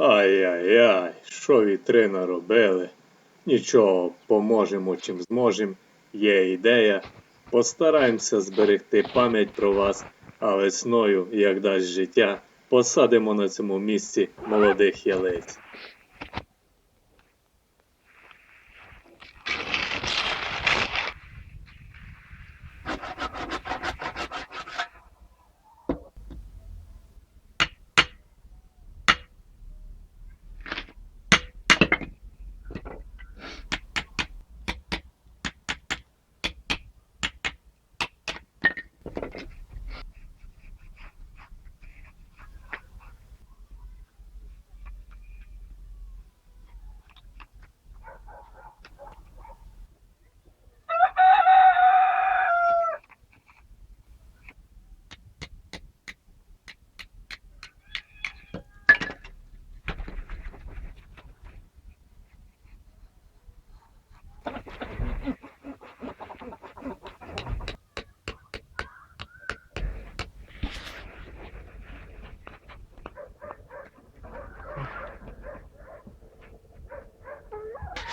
Ай-яй-яй, що вітри наробили. Нічого, поможемо чим зможем. Є ідея. Постараємося зберегти пам'ять про вас, а весною, як дасть життя, посадимо на цьому місці молодих ялиць.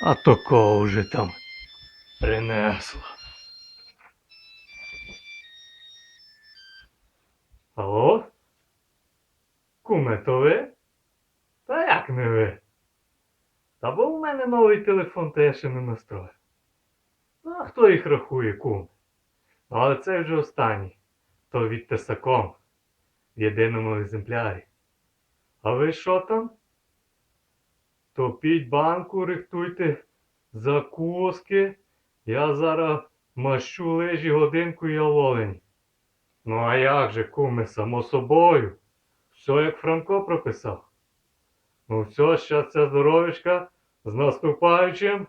А то кого вже там принесло. Алло? Куме, то ви? Та як не ви? Та бо у мене новий телефон, та я ще не настроїв. Ну, а хто їх рахує, кум? Ну, але це вже останній. То від Тесаком. В єдиному екземплярі. А ви що там? Топіть банку, рихтуйте закуски. Я зараз мащу лежі годинку і олень. Ну а як же, куме, само собою? Все як Франко прописав. Ну все, щастя, здоровічка, з наступаючим.